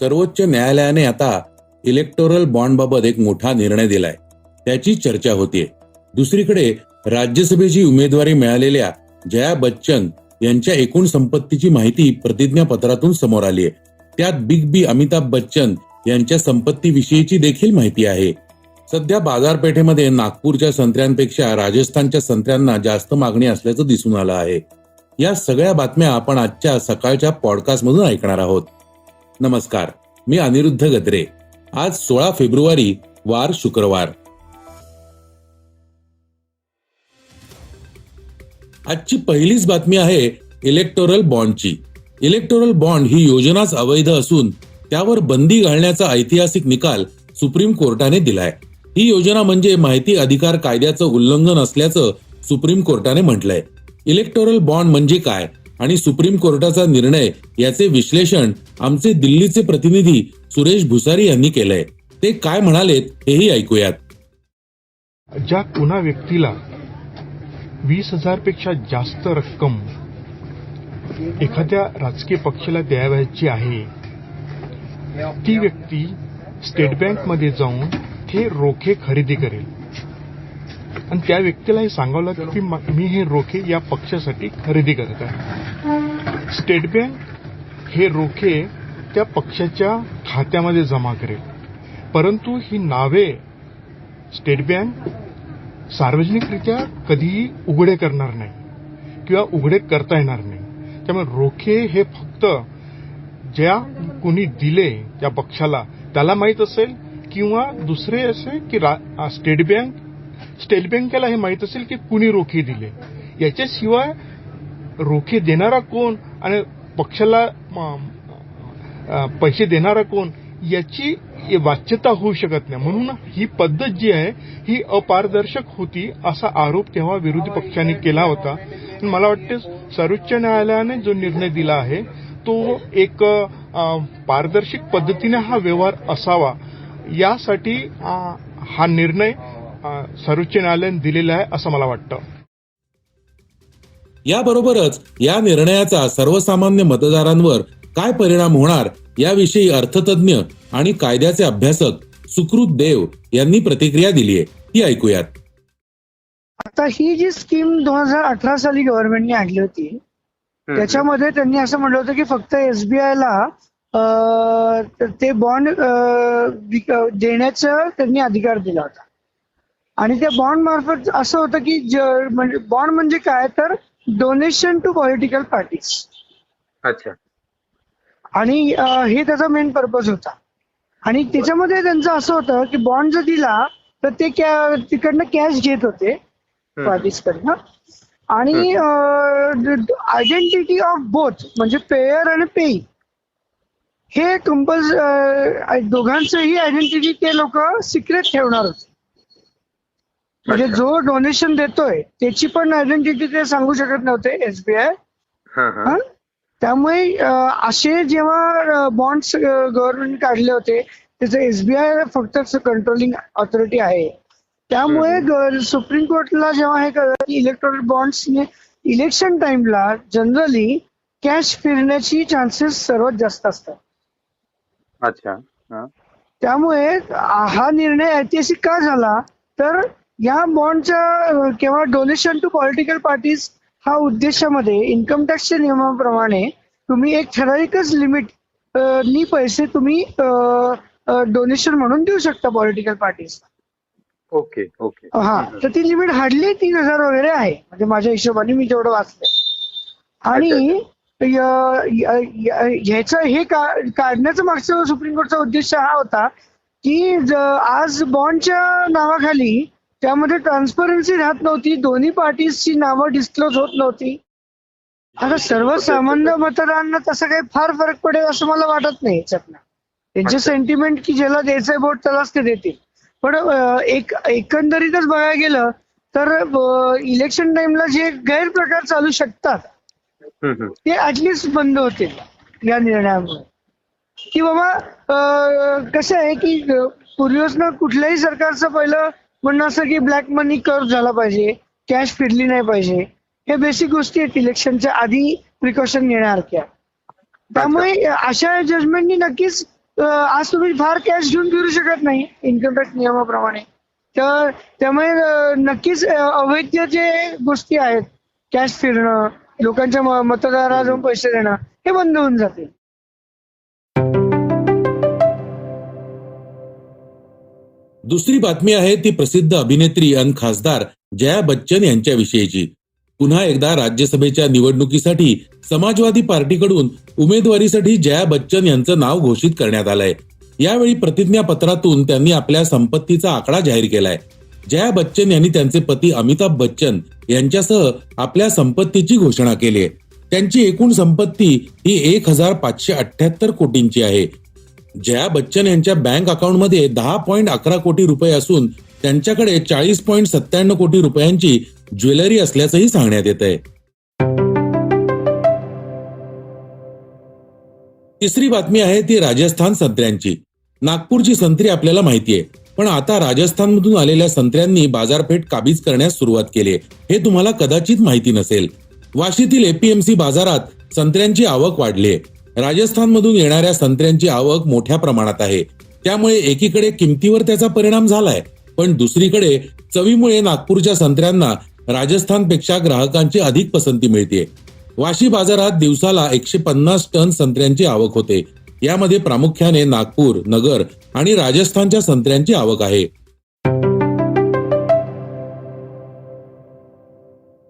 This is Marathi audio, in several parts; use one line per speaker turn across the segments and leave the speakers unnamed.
सर्वोच्च न्यायालयाने आता इलेक्टोरल बॉन्डबाबत एक मोठा निर्णय दिलाय. त्याची चर्चा होतीये. दुसरीकडे राज्यसभेची उमेदवारी मिळालेल्या जया बच्चन यांच्या एकूण संपत्तीची माहिती प्रतिज्ञापत्रातून समोर आली आहे त्यात बिग बी अमिताभ बच्चन यांच्या संपत्तीविषयीची देखील माहिती आहे. सध्या बाजारपेठेमध्ये नागपूरच्या संत्र्यांपेक्षा राजस्थानच्या संत्र्यांना जास्त मागणी असल्याचं दिसून आलं आहे. या सगळ्या बातम्या आपण आजच्या सकाळच्या पॉडकास्ट मधून ऐकणार आहोत. नमस्कार मी अनिरुद्ध गद्रे. आज सोळा फेब्रुवारी वार शुक्रवार. आजची पहिलीच बातमी आहे इलेक्टोरल बॉन्डची इलेक्टोरल बॉन्ड ही योजनाच अवैध असून त्यावर बंदी घालण्याचा ऐतिहासिक निकाल सुप्रीम कोर्टाने दिलाय. ही योजना म्हणजे माहिती अधिकार कायद्याचं उल्लंघन असल्याचं सुप्रीम कोर्टाने म्हटलंय. इलेक्टोरल बॉन्ड म्हणजे काय? आणि सुप्रीम कोर्टाचा निर्णय याचे विश्लेषण आमचे दिल्लीचे प्रतिनिधी सुरेश भुसारी यांनी केलंय. ते काय म्हणालेत हेही ऐकूयात.
ज्या कुणा व्यक्तीला वीस हजारपेक्षा जास्त रक्कम एखाद्या राजकीय पक्षाला द्यावयाची आहे ती व्यक्ती स्टेट बँकमध्ये जाऊन हे रोखे खरेदी करेल. आणि त्या व्यक्तीला हे सांगावं की मी हे रोखे या पक्षासाठी खरेदी करत आहे. स्टेट बँक हे रोखे त्या पक्षाच्या खात्यामध्ये जमा करेल. परंतु ही नावे स्टेट बँक सार्वजनिकरित्या कधीही उघडे करणार नाही किंवा उघडे करता येणार नाही. त्यामुळे रोखे हे फक्त ज्या कुणी दिले त्या पक्षाला त्याला माहीत असेल किंवा दुसरे असे की रा- स्टेट बँक स्टेट बँकेला हे माहीत असेल की कुणी रोखे दिले. याच्याशिवाय रोखे देणारा कोण आणि पक्षाला पैसे देणारा कोण याची वाच्यता होऊ शकत नाही. म्हणून ही पद्धत जी आहे ही अपारदर्शक होती असा आरोप तेव्हा विरोधी पक्षाने केला होता. मला वाटते सर्वोच्च न्यायालयाने जो निर्णय दिला आहे तो एक पारदर्शक पद्धतीने हा व्यवहार असावा. यासाठी हा निर्णय सर्वोच्च न्यायालयाने दिलेला आहे असं मला वाटतं.
याबरोबरच या निर्णयाचा सर्वसामान्य मतदारांवर काय परिणाम होणार याविषयी अर्थतज्ञ आणि कायद्याचे अभ्यासक सुकृत देव यांनी प्रतिक्रिया दिली आहे. ती ऐकूयात.
आता ही जी स्कीम दोन हजार अठरा साली गव्हर्नमेंटने आणली होती त्याच्यामध्ये त्यांनी असं म्हटलं होतं की फक्त एसबीआय ला ते बॉन्ड देण्याचा त्यांनी अधिकार दिला होता. आणि त्या बॉन्ड मार्फत असं होतं की म्हणजे बॉन्ड म्हणजे काय? तर डोनेशन टू पॉलिटिकल पार्टीज
अच्छा.
आणि हे त्याचा मेन पर्पज होता. आणि त्याच्यामध्ये त्यांचं असं होतं की बॉन्ड जर दिला तर ते तिकडनं कॅश घेत होते पार्टीज कडनं. आणि आयडेंटिटी ऑफ बोथ म्हणजे पेयर आणि पेई हे कंपल्स दोघांचंही आयडेंटिटी ते लोक सिक्रेट ठेवणार होते. म्हणजे. जो डोनेशन देतोय त्याची पण आयडेंटिटी ते सांगू शकत नव्हते एसबीआय
हा हा.
हा? त्यामुळे असे जेव्हा बॉन्ड्स गव्हर्नमेंट काढले होते त्याचं एसबीआय फक्त कंट्रोलिंग ऑथॉरिटी आहे. त्यामुळे सुप्रीम कोर्टला जेव्हा हे कळलं की इलेक्ट्रॉनिक बॉन्ड्स इलेक्शन टाइमला जनरली कॅश फिरण्याची चान्सेस सर्वात जास्त असतात.
अच्छा
त्यामुळे हा निर्णय ऐतिहासिक का झाला? तर या बॉन्डच्या किंवा डोनेशन टू पॉलिटिकल पार्टीज हा उद्देशामध्ये इन्कम टॅक्सच्या नियमाप्रमाणे तुम्ही एक ठराविकच लिमिट नी पैसे तुम्ही डोनेशन म्हणून देऊ शकता पॉलिटिकल पार्टीज.
Okay okay.
हा तर ती लिमिट हार्डली तीन हजार वगैरे आहे. म्हणजे माझ्या हिशोबाने मी जेवढं वाचलंय. आणि ह्याचं हे काढण्याचं मागचं सुप्रीम कोर्टचा उद्देश हा होता की आज बॉन्डच्या नावाखाली त्यामध्ये ट्रान्सपरन्सी राहत नव्हती. दोन्ही पार्टीजची नावं डिस्क्लोज होत नव्हती. आता सर्वसामान्य मतदारांना तसं काही फार फरक पडेल असं मला वाटत नाही याच्यातनं. त्यांचे. सेंटिमेंट की ज्याला द्यायचंय वोट त्यालाच ते देतील. पण एक एकंदरीतच बघायला गेलं तर इलेक्शन टाइमला जे गैरप्रकार चालू शकतात. ते ऍटलिस्ट बंद होतील या निर्णयामुळे. की बाबा कसं आहे की पूर्वीपासून कुठल्याही सरकारचं पहिलं म्हणणं असं की ब्लॅक मनी कर्व झाला पाहिजे कॅश फिरली नाही पाहिजे. हे बेसिक गोष्टी आहेत इलेक्शनच्या आधी प्रिकॉशन घेण्यासारख्या त्यामुळे अशा जजमेंटनी नक्कीच आज तुम्ही फार कॅश घेऊन फिरू शकत नाही इन्कम टॅक्स नियमाप्रमाणे. तर त्यामुळे नक्कीच अवैध जे गोष्टी आहेत कॅश फिरणं लोकांच्या म- मतदाराला जाऊन पैसे देणं हे बंद होऊन जाते
दुसरी बातमी आहे ती प्रसिद्ध अभिनेत्री आणि खासदार जया बच्चन यांच्याविषयीची. पुन्हा एकदा राज्यसभेच्या निवडणुकीसाठी समाजवादी पार्टीकडून उमेदवारीसाठी जया बच्चन यांचं नाव घोषित करण्यात आलंय. यावेळी प्रतिज्ञापत्रातून त्यांनी आपल्या संपत्तीचा आकडा जाहीर केलाय. जया बच्चन यांनी त्यांचे पती अमिताभ बच्चन यांच्यासह आपल्या संपत्तीची घोषणा केली आहे. त्यांची एकूण संपत्ती ही एक हजार पाचशे अठ्याहत्तर कोटींची आहे. जया बच्चन यांच्या बँक अकाउंटमध्ये दहा पॉईंट अकरा कोटी रुपये असून त्यांच्याकडे चाळीस पॉईंट सत्त्याण्णव कोटी रुपयांची ज्वेलरी असल्याचंही सांगण्यात येत आहे. तिसरी बातमी आहे ती राजस्थान संत्र्यांची. नागपूरची संत्री आपल्याला माहिती आहे पण आता राजस्थानमधून आलेल्या संत्र्यांनी बाजारपेठ काबीज करण्यास सुरुवात केली हे तुम्हाला कदाचित माहिती नसेल. वाशीतील एपीएमसी बाजारात संत्र्यांची आवक वाढली आहे. राजस्थानमधून येणाऱ्या संत्र्यांची आवक मोठ्या प्रमाणात आहे. त्यामुळे एकीकडे किमतीवर त्याचा परिणाम झालाय पण दुसरीकडे चवीमुळे नागपूरच्या संत्र्यांना राजस्थानपेक्षा ग्राहकांची अधिक पसंती मिळते वाशी बाजारात दिवसाला एकशे पन्नास टन संत्र्यांची आवक होते. यामध्ये प्रामुख्याने नागपूर नगर आणि राजस्थानच्या संत्र्यांची आवक आहे.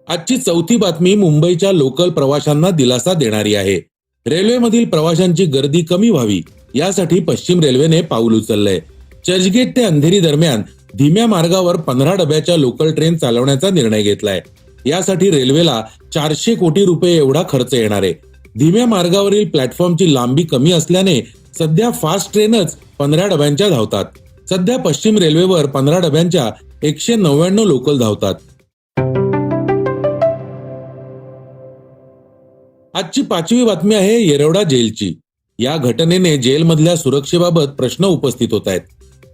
आजची चौथी बातमी मुंबईच्या लोकल प्रवाशांना दिलासा देणारी आहे. रेल्वेमधील प्रवाशांची गर्दी कमी व्हावी यासाठी पश्चिम रेल्वेने पाऊल उचललंय. चर्चगेट ते अंधेरी दरम्यान धीम्या मार्गावर पंधरा डब्याच्या लोकल ट्रेन चालवण्याचा निर्णय घेतलाय. यासाठी रेल्वेला चारशे कोटी रुपये एवढा खर्च येणार आहे. धीम्या मार्गावरील प्लॅटफॉर्मची लांबी कमी असल्याने सध्या फास्ट ट्रेनच पंधरा डब्यांच्या धावतात. सध्या पश्चिम रेल्वेवर पंधरा डब्यांच्या एकशे नव्याण्णव लोकल धावतात. आजची पाचवी बातमी आहे येरवडा जेलची. या घटनेने जेलमधल्या सुरक्षेबाबत प्रश्न उपस्थित होत आहेत.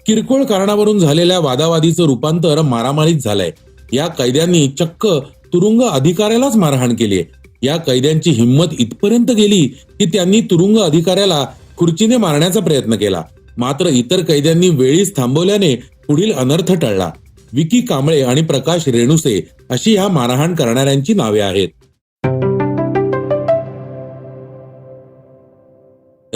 किरकोळ कारणावरून झालेल्या वादावादीचं रूपांतर मारामारीत झालंय. या कैद्यांनी चक्क तुरुंग अधिकाऱ्यालाच मारहाण केली या कैद्यांची हिंमत इथपर्यंत गेली की त्यांनी तुरुंग अधिकाऱ्याला खुर्चीने मारण्याचा प्रयत्न केला. मात्र इतर कैद्यांनी वेळीच थांबवल्याने पुढील अनर्थ टळला. विकी कांबळे आणि प्रकाश रेणुसे अशी ह्या मारहाण करणाऱ्यांची नावे आहेत.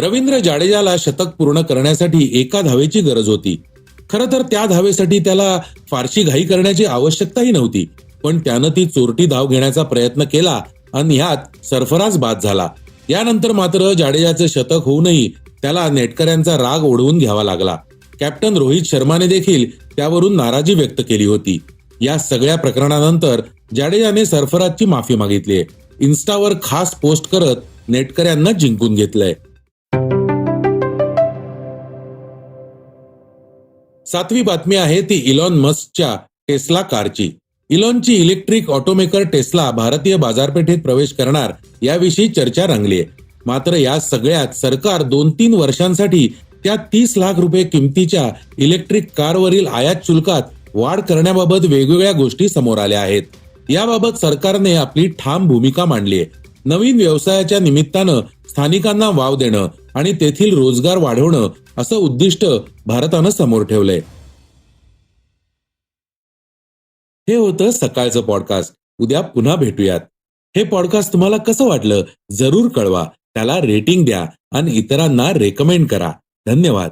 रवींद्र जाडेजाला शतक पूर्ण करण्यासाठी एका धावेची गरज होती. खरं तर त्या धावेसाठी त्याला फारशी घाई करण्याची आवश्यकताही नव्हती. पण त्यानं ती चोरटी धाव घेण्याचा प्रयत्न केला आणि ह्यात सरफराज बाद झाला. यानंतर मात्र जाडेजाचे शतक होऊनही त्याला नेटकऱ्यांचा राग ओढवून घ्यावा लागला. कॅप्टन रोहित शर्माने देखील त्यावरून नाराजी व्यक्त केली होती. या सगळ्या प्रकरणानंतर जाडेजाने सरफराजची माफी मागितली आहे. इन्स्टावर खास पोस्ट करत नेटकऱ्यांना जिंकून घेतलंय. सातवी बातमी आहे ती इलॉन मस्कच्या टेस्ला कारची. इलॉनची इलेक्ट्रिक ऑटोमेकर टेस्ला भारतीय बाजारपेठेत प्रवेश करणार याविषयी चर्चा रंगली आहे. मात्र या सगळ्यात सरकार दोन तीन वर्षांसाठी त्या तीस लाख रुपये किमतीच्या इलेक्ट्रिक कारवरील आयात शुल्कात वाढ करण्याबाबत वेगवेगळ्या गोष्टी समोर आल्या आहेत. याबाबत सरकारने आपली ठाम भूमिका मांडली आहे. नवीन व्यवसायाच्या निमित्तानं स्थानिकांना वाव देणं आणि तेथील रोजगार वाढवणं असं उद्दिष्ट भारतानं समोर ठेवलंय. हे होतं सकाळचं पॉडकास्ट उद्या पुन्हा भेटूयात. हे पॉडकास्ट तुम्हाला कसं वाटलं जरूर कळवा. त्याला रेटिंग द्या आणि इतरांना रेकमेंड करा. धन्यवाद.